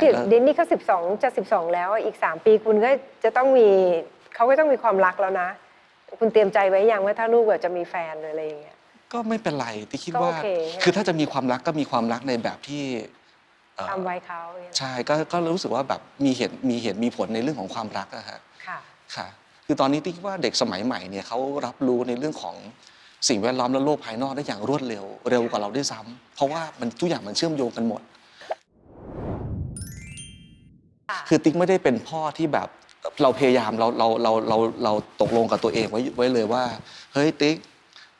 เดี๋ยวเดนนี่เขาสิบสองจะสิบสองแล้วอีกสามปีคุณก็จะต้องมีเขาก็ต้องมีความรักแล้วนะ คุณเตรียมใจไว้ยังว่าถ้าลูกแบบจะมีแฟนหรืออะไรอย่างเงี้ย ก็ไม่เป็นไรที่คิดก็ว่าโอเคใช่ไหม คือถ้าจะมีความรักก็มีความรักในแบบที่เอ่อทำไว้เขาอย่างเงี้ยใช่ก็ก็รู้สึกว่าแบบมีเหตุมีเหตุมีผลในเรื่องของความรักอะฮะ ค่ะ ค่ะ คือตอนนี้ที่คิดว่าเด็กสมัยใหม่เนี่ยเขารับรู้ในเรื่องของสิ่งแวดล้อมและโลกภายนอกได้อย่างรวดเร็ว เร็วกว่าเราด้วยซ้ำเพราะว่ามันทุกอย่างมันเชื่อมโยงกันหมด ค่ะคือติ๊กไม่ได้เป็นพ่อที่แบบเราพยายามเราเราเราเราเราตกลงกับตัวเองไว้ไว้เลยว่า เฮ้ยติ๊ก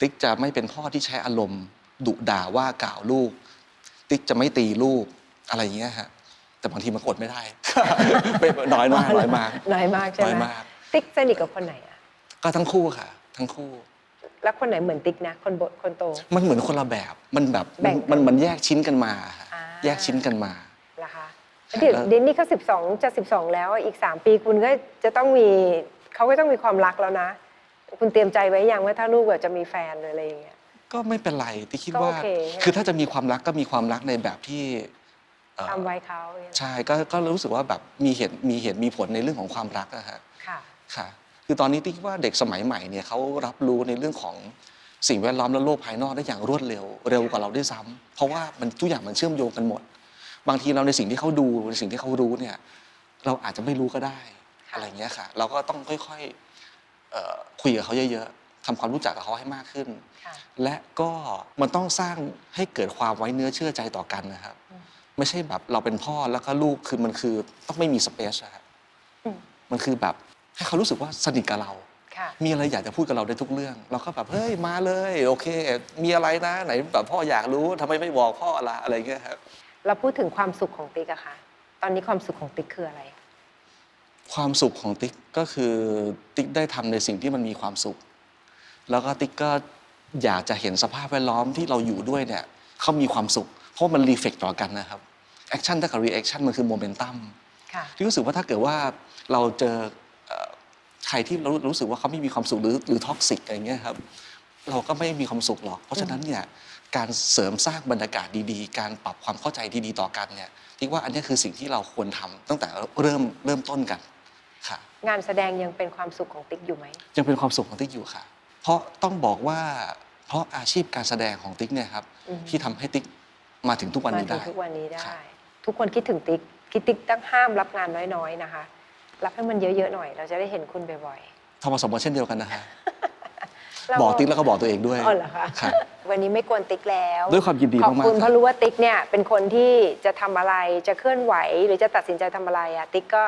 ติ๊กจะไม่เป็นพ่อที่ใช้อารมณ์ดุด่าว่ากล่าวลูก ติ๊กจะไม่ตีลูกอะไรอย่างเงี้ยฮะแต่บางทีมันกดไม่ได้ไม่น้อยมากน้อยมากน้อยมากใช่น้อยไหมมากติ๊กสนิทกับคนไหนอะก็ทั้งคู่ค่ะ ทั้งคู่ แล้วคนไหนเหมือนติ๊กนะ คนโบคนโต มันเหมือนคนละแบบมันแบบแบ่มันงกันมันมันแยกชิ้นกันมาฮะอ่าแยกชิ้นกันมา เหรอคะค่ะเดี๋ยวแล้วเดนนี่เขาสิบสองจะสิบสองแล้วอีกสามปีคุณก็จะต้องมีเขาก็ต้องมีความรักแล้วนะ คุณเตรียมใจไว้ยังว่าถ้าลูกแบบจะมีแฟนหรืออะไรอย่างเงี้ย ก็ไม่เป็นไรที่คิดก็ว่าโอเคใช่ไหม คือถ้าจะมีความรักก็มีความรักในแบบที่เอ่อทำไว้เขาอย่างเงี้ยใช่ก็ก็รู้สึกว่าแบบมีเหตุมีเหตุมีผลในเรื่องของความรักอะฮะ ค่ะ ค่ะ คือตอนนี้ที่คิดว่าเด็กสมัยใหม่เนี่ยเขารับรู้ในเรื่องของสิ่งแวดล้อมและโลกภายนอกได้อย่างรวดเร็ว เร็วกว่าเราด้วยซ้ำเพราะว่ามันทุกอย่างมันเชื่อมโยงกันหมด บางทีเราในสิ่งที่เขาดูในสิ่งที่เขารู้เนี่ยเราอาจจะไม่รู้ก็ได้ค่ะอะไรเงี้ยค่ะ เราก็ต้องค่อยๆเอ่อคุยกับเขาเยอะๆทำความรู้จักกับเขาให้มากขึ้นค่ะและก็มันต้องสร้างให้เกิดความไว้เนื้อเชื่อใจต่อกันนะครับอืมไม่ใช่แบบเราเป็นพ่อแล้วก็ลูกคือมันคือต้องไม่มีสเปซอะครับอืมมันคือแบบให้เขารู้สึกว่าสนิทกับเราค่ะมีอะไรอยากจะพูดกับเราได้ทุกเรื่อง เราก็แบบเฮ้ยมาเลย โอเค มีอะไรนะ ไหนแบบพ่ออยากรู้ทำไมไม่บอกพ่อละอะไรเงี้ยครับ เราพูดถึงความสุขของติ๊กอะค่ะ ตอนนี้ความสุขของติ๊กคืออะไร ความสุขของติ๊กก็คือติ๊กได้ทำในสิ่งที่มันมีความสุข แล้วก็ติ๊กก็อยากจะเห็นสภาพแวดล้อมที่เราอยู่ด้วยเนี่ยเขามีความสุข เพราะมันรีเฟกต่อกันนะครับแอคชั่นถ้ากับรีแอคชั่นมันคือโมเมนตัมค่ะที่รู้สึกว่าถ้าเกิดว่าเราเจอเอ่อใครที่เรารู้สึกว่าเขาไม่มีความสุขหรือหรือท็อกซิกอะไรเงี้ยครับ เราก็ไม่มีความสุขหรอก เพราะฉะนั้นเนี่ยการเสริมสร้างบรรยากาศดีๆ การปรับความเข้าใจดีๆ ต่อกันเนี่ยทิกว่าอันนี้คือสิ่งที่เราควรทำตั้งแต่เริ่มเริ่มต้นกันค่ะ งานแสดงยังเป็นความสุขของติ๊กอยู่ไหม ยังเป็นความสุขของติ๊กอยู่ค่ะ เพราะต้องบอกว่า เพราะอาชีพการแสดงของติ๊กเนี่ยครับอืมที่ทำให้ติ๊กมาถึงทุกวันมานี้ถึงได้ทุกวันนี้ได้ ครับ ทุกคนคิดถึงติ๊กคิดติ๊กต้องห้ามรับงานน้อยๆนะคะ รับให้มันเยอะๆหน่อย เราจะได้เห็นคุณบ่อยทบสมเช่นเดียวกันนะฮะๆ เราบอกติ๊กแล้วก็บอกตัวเองด้วยอ๋อเหรอคะครับ วันนี้ไม่กวนติ๊กแล้วด้วยความยินดีขอบมากคุณๆเพครับราะรู้ว่าติ๊กเนี่ยเป็นคนที่จะทำอะไรจะเคลื่อนไหวหรือจะตัดสินใจทำอะไรอะติ๊กก็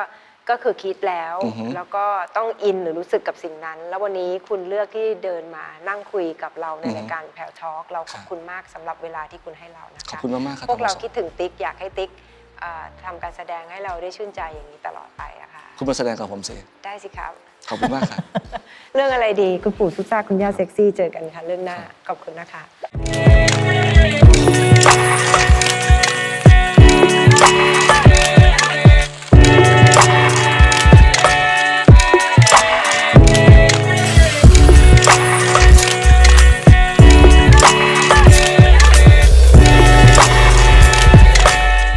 ก็คือคิดแล้ว อือฮึ แล้วก็ต้องอินหรือรู้สึกกับสิ่งนั้น แล้ววันนี้คุณเลือกที่เดินมานั่งคุยกับเราในรายการแพลทอล์กเราขอบคุณมากสำหรับเวลาที่คุณให้เรานะคะขอบคุณมากๆครับพวกเราธรรมศคิดถึงติ๊ก อยากให้ติ๊กเอ่อทำการแสดงให้เราได้ชื่นใจอย่างนี้ตลอดไปอะ ค่ะคุณมาแสดงกับผมสิ ได้สิครับ ขอบคุณมากครับ เรื่องอะไรดีคุณปู่ซุซ่าคุณย่าเซ็กซี่เจอกันค่ะ เรื่องหน้าครับขอบคุณนะคะ